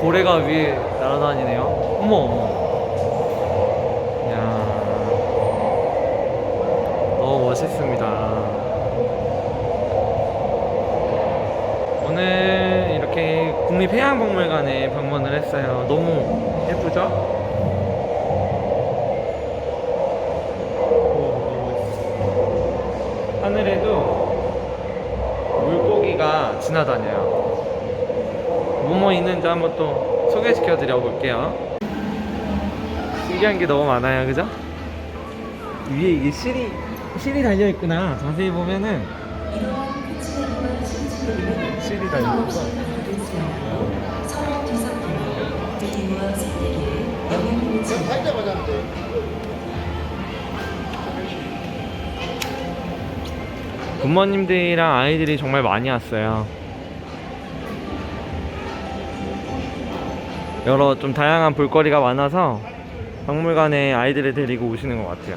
고래가 위에 날아다니네요. 어머 어머. 이야. 너무 멋있습니다. 오늘 이렇게 국립해양박물관에 방문을 했어요. 너무 예쁘죠? 하늘에도 물고기가 지나다녀요. 있는지 한번 또 소개시켜 드려 볼게요. 신기한 게 너무 많아요, 그죠? 위에 이게 실이 실이 달려 있구나. 자세히 보면은 실이 달려 있어. 부모님들이랑 아이들이 정말 많이 왔어요. 여러 좀 다양한 볼거리가 많아서 박물관에 아이들을 데리고 오시는 것 같아요.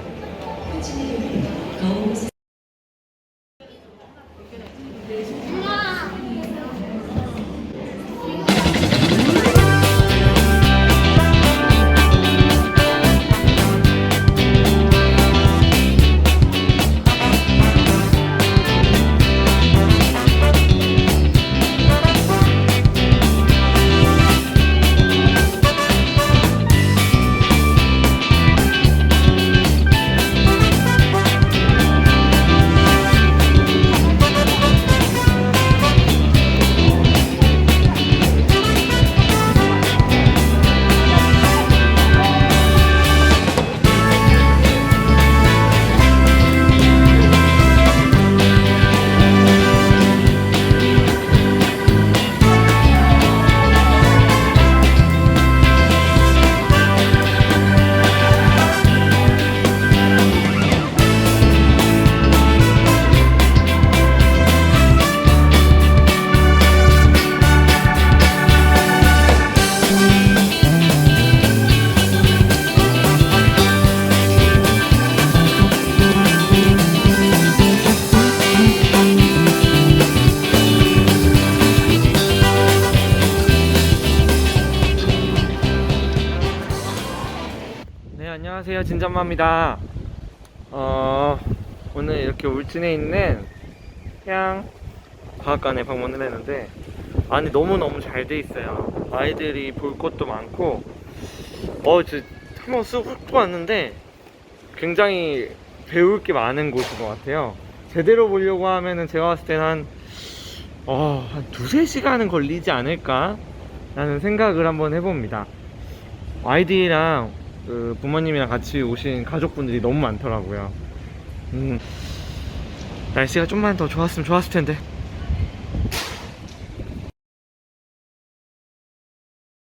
안녕하세요. 진전마입니다. 어, 오늘 이렇게 울진에 있는 해양 과학관에 방문을 했는데, 안이 너무너무 잘 돼 있어요. 아이들이 볼 것도 많고, 어, 저, 한번 쑥 왔는데, 굉장히 배울 게 많은 곳인 것 같아요. 제대로 보려고 하면은 제가 봤을 때는 한, 어, 한 두세 시간은 걸리지 않을까? 라는 생각을 한번 해봅니다. 아이들이랑 그 부모님이랑 같이 오신 가족분들이 너무 많더라고요. 음, 날씨가 좀만 더 좋았으면 좋았을 텐데.